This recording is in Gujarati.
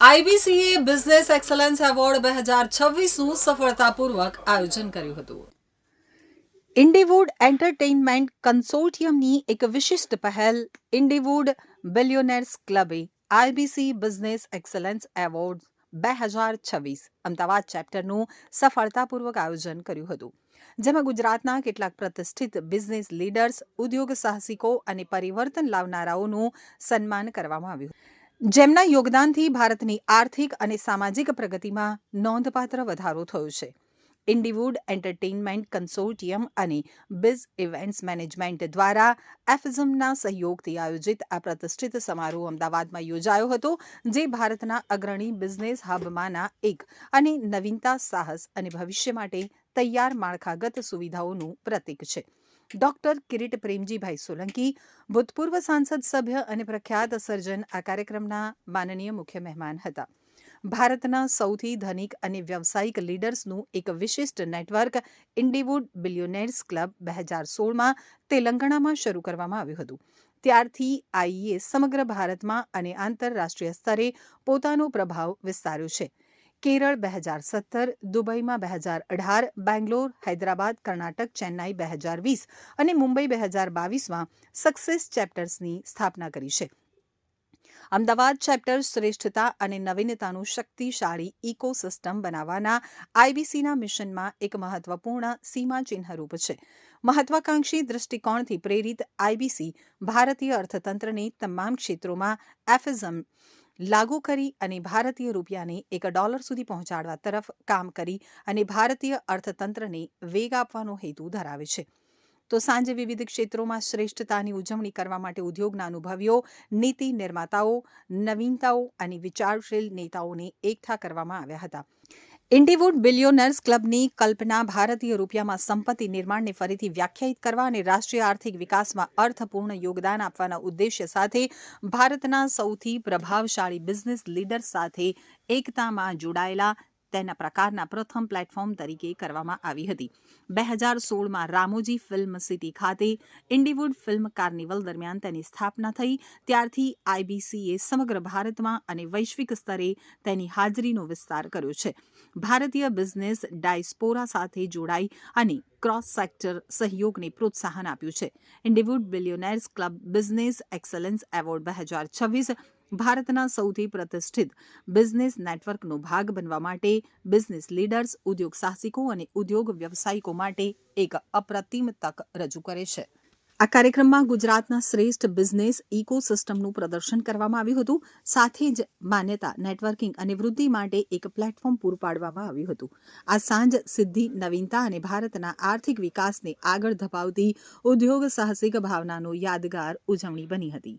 આઈબીસીએ બિઝનેસ એક્સલન્સ એવોર્ડ બે હજાર છવ્વીસનું સફળતાપૂર્વક આયોજન કર્યું હતું. ઇન્ડીવુડ એન્ટરટેઇનમેન્ટ કન્સોર્ટિયમની એક વિશિષ્ટ પહેલ ઇન્ડીવુડ બિલિયોનેર્સ ક્લબે આઈબીસી બિઝનેસ એક્સલન્સ એવોર્ડ બે હજાર છવ્વીસ અમદાવાદ ચેપ્ટરનું સફળતાપૂર્વક આયોજન કર્યું હતું. જેમાં ગુજરાતના કેટલાક પ્રતિષ્ઠિત બિઝનેસ લીડર્સ, ઉદ્યોગ સાહસિકો અને પરિવર્તન લાવનારાઓનું સન્માન કરવામાં આવ્યું જેમના યોગદાનથી ભારતની આર્થિક અને સામાજિક પ્રગતિમાં નોંધપાત્ર વધારો થયો છે. ઇન્ડીવુડ એન્ટરટેઇનમેન્ટ કન્સોર્ટિયમ અને બિઝ ઇવેન્ટ્સ મેનેજમેન્ટ દ્વારા એફિઝમના સહયોગથી આયોજિત આ પ્રતિષ્ઠિત સમારોહ અમદાવાદમાં યોજાયો હતો, જે ભારતના અગ્રણી બિઝનેસ હબમાંના એક અને નવીનતા સાહસ અને ભવિષ્ય માટે તૈયાર માળખાગત સુવિધાઓનું પ્રતીક છે. ડોક્ટર કિરીટ પ્રેમજીભાઈ સોલંકી ભૂતપૂર્વ સાંસદ સભ્ય અને પ્રખ્યાત સર્જન આ કાર્યક્રમના માનનીય મુખ્ય મહેમાન હતા ભારતના સૌથી ધનિક અને વ્યવસાયિક લીડર્સનું એક વિશિષ્ટ નેટવર્ક ઇન્ડીવુડ બિલિયોનેર્સ ક્લબ બે હજાર સોળમાં તેલંગાણામાં શરૂ કરવામાં આવ્યું હતું ત્યારથી આઈએ સમગ્ર ભારતમાં અને આંતરરાષ્ટ્રીય સ્તરે પોતાનો પ્રભાવ વિસ્તાર્યો છે કેરળ બે હજાર સત્તર, દુબઈમાં બે હજાર અઢાર, બેંગ્લોર, હૈદરાબાદ, કર્ણાટક, ચેન્નાઈ બે હજાર વીસ અને મુંબઈ બે હજાર બાવીસમાં સક્સેસ ચેપ્ટર્સની સ્થાપના કરી છે. અમદાવાદ ચેપ્ટર શ્રેષ્ઠતા અને નવીનતાનું શક્તિશાળી ઇકોસિસ્ટમ બનાવવાના આઈબીસીના મિશનમાં એક મહત્વપૂર્ણ સીમાચિહ્નરૂપ છે. મહત્વાકાંક્ષી દ્રષ્ટિકોણથી પ્રેરિત આઈબીસી ભારતીય અર્થતંત્રને તમામ ક્ષેત્રોમાં એફિઝમ લાગુ કરી અને ભારતીય રૂપિયાને એક ડોલર સુધી પહોંચાડવા તરફ કામ કરી અને ભારતીય અર્થતંત્રને વેગ આપવાનો હેતુ ધરાવે છે. તો સાંજે વિવિધ ક્ષેત્રોમાં શ્રેષ્ઠતાની ઉજવણી કરવા માટે ઉદ્યોગના અનુભવીઓ, નીતિ નિર્માતાઓ, નવીનતાઓ અને વિચારશીલ નેતાઓને એકઠા કરવામાં આવ્યા હતા. ઇન્ડીવુડ બિલિયોનર્સ ક્લબની કલ્પના ભારતીય રૂપિયામાં સંપત્તિ નિર્માણને ફરીથી વ્યાખ્યાયિત કરવા અને રાષ્ટ્રીય આર્થિક વિકાસમાં અર્થપૂર્ણ યોગદાન આપવાના ઉદ્દેશ્ય સાથે ભારતના સૌથી પ્રભાવશાળી બિઝનેસ લીડર્સ સાથે એકતામાં જોડાયેલા તેના પ્રકારના પ્રથમ પ્લેટફોર્મ તરીકે કરવામાં આવી હતી. બે હજાર સોળમાં રામોજી ફિલ્મ સિટી ખાતે ઇન્ડીવુડ ફિલ્મ કાર્નિવલ દરમિયાન તેની સ્થાપના થઈ. ત્યારથી આઈબીસીએ સમગ્ર ભારતમાં અને વૈશ્વિક સ્તરે તેની હાજરીનો વિસ્તાર કર્યો છે. ભારતીય બિઝનેસ ડાયસ્પોરા સાથે જોડાઈ અને ક્રોસ સેક્ટર સહયોગને પ્રોત્સાહન આપ્યું છે. Indywood billionaires club business excellence award બે હજાર છવ્વીસ ભારતના સૌથી પ્રતિષ્ઠિત બિઝનેસ નેટવર્કનો ભાગ બનવા માટે બિઝનેસ લીડર્સ, ઉદ્યોગ સાહસિકો અને ઉદ્યોગ વ્યવસાયિકો માટે એક અપ્રતિમ તક રજૂ કરે છે. આ કાર્યક્રમમાં ગુજરાતના શ્રેષ્ઠ બિઝનેસ ઇકોસિસ્ટમનું પ્રદર્શન કરવામાં આવ્યું હતું. સાથે જ માન્યતા, નેટવર્કિંગ અને વૃદ્ધિ માટે એક પ્લેટફોર્મ પૂરું પાડવામાં આવ્યું હતું. આ સાંજ સિદ્ધિ, નવીનતા અને ભારતના આર્થિક વિકાસને આગળ ધપાવતી ઉદ્યોગ સાહસિક ભાવનાનો યાદગાર ઉજવણી બની હતી.